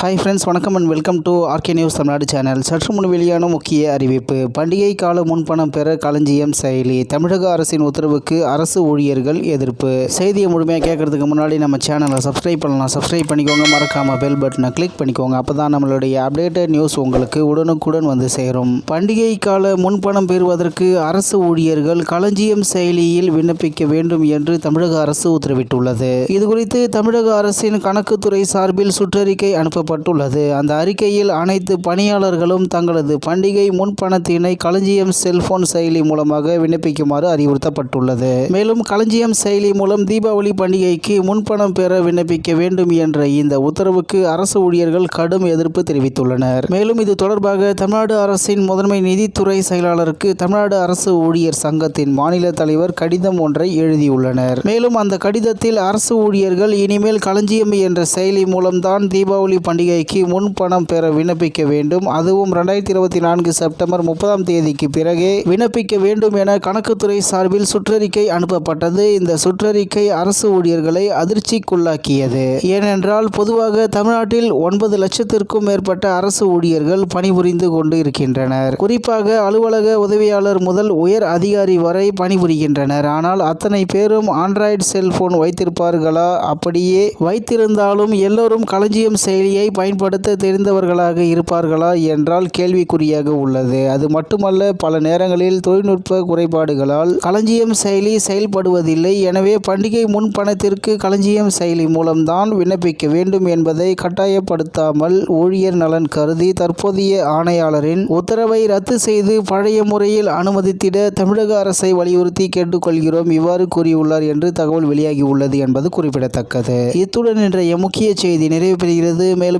Hi friends வணக்கம் and welcome to RK news Tamil Nadu channel சற்று முன் வெளியான முக்கிய அறிவிப்பு. பண்டிகை கால முன்பணம் பெற களஞ்சியம் செயலி. தமிழக அரசின் உத்தரவுக்கு அரசு ஊழியர்கள் எதிர்ப்பு. செய்தியை முழுமையாக கேட்கறதுக்கு முன்னாடி நம்ம சேனலை சப்ஸ்கிரைப் பண்ணலாம். சப்ஸ்கிரைப் பண்ணிக்கோங்க. மறக்காமல் பெல் பட்டனை கிளிக் பண்ணிக்கோங்க. அப்போ தான் நம்மளுடைய அப்டேட்டட் நியூஸ் உங்களுக்கு உடனுக்குடன் வந்து சேரும். பண்டிகை கால முன்பணம் பெறுவதற்கு அரசு ஊழியர்கள் களஞ்சியம் செயலியில் விண்ணப்பிக்க வேண்டும் என்று தமிழக அரசு உத்தரவிட்டுள்ளது. இதுகுறித்து தமிழக அரசின் கணக்குத்துறை சார்பில் சுற்றறிக்கை அனுப்பப்பட்டுள்ளது அந்த அறிக்கையில் அனைத்து பணியாளர்களும் தங்களது பண்டிகை முன்பணத்தினை களஞ்சியம் செல்போன் செயலி மூலமாக விண்ணப்பிக்குமாறு அறிவுறுத்தப்பட்டுள்ளது. மேலும் களஞ்சியம் செயலி மூலம் தீபாவளி பண்டிகைக்கு முன்பணம் பெற விண்ணப்பிக்க வேண்டும் என்ற இந்த உத்தரவுக்கு அரசு ஊழியர்கள் கடும் எதிர்ப்பு தெரிவித்துள்ளனர். மேலும் இது தொடர்பாக தமிழ்நாடு அரசின் முதன்மை நிதித்துறை செயலாளருக்கு தமிழ்நாடு அரசு ஊழியர் சங்கத்தின் மாநில தலைவர் கடிதம் ஒன்றை எழுதியுள்ளனர். மேலும் அந்த கடிதத்தில் அரசு ஊழியர்கள் இனிமேல் களஞ்சியம் என்ற செயலி மூலம்தான் தீபாவளி பண்டிகை பண்டிகைக்கு முன் பணம் பெற விண்ணப்பிக்க வேண்டும். அதுவும் ரெண்டாயிரத்தி இருபத்தி நான்கு செப்டம்பர் முப்பதாம் தேதிக்கு பிறகே விண்ணப்பிக்க வேண்டும் என கணக்குத்துறை சார்பில் சுற்றறிக்கை அனுப்பப்பட்டது. இந்த சுற்றறிக்கை அரசு ஊழியர்களை அதிர்ச்சிக்குள்ளாக்கியது. ஏனென்றால் பொதுவாக தமிழ்நாட்டில் ஒன்பது லட்சத்திற்கும் மேற்பட்ட அரசு ஊழியர்கள் பணிபுரிந்து கொண்டு இருக்கின்றனர் குறிப்பாக அலுவலக உதவியாளர் முதல் உயர் அதிகாரி வரை பணிபுரிகின்றனர். ஆனால் அத்தனை பேரும் ஆண்ட்ராய்டு செல்போன் வைத்திருப்பார்களா? அப்படியே வைத்திருந்தாலும் எல்லோரும் களஞ்சியம் செயலியை பயன்படுத்த தெரிந்தவர்களாக இருப்பார்களா என்றால் கேள்விக்குறியாக உள்ளது. அது மட்டுமல்ல பல நேரங்களில் தொழில்நுட்ப குறைபாடுகளால் களஞ்சியம் செயலி செயல்படுவதில்லை. எனவே பண்டிகை முன் பணத்திற்கு களஞ்சியம் செயலி மூலம்தான் விண்ணப்பிக்க வேண்டும் என்பதை கட்டாயப்படுத்தாமல் ஊழியர் நலன் கருதி தற்போதைய ஆணையாளரின் உத்தரவை ரத்து செய்து பழைய முறையில் அனுமதித்திட தமிழக அரசை வலியுறுத்தி கேட்டுக்கொள்கிறோம் இவ்வாறு கூறியுள்ளார் என்று தகவல் வெளியாகியுள்ளது என்பது குறிப்பிடத்தக்கது. இத்துடன் இன்றைய முக்கிய செய்தி நிறைவு பெறுகிறது. மேலும்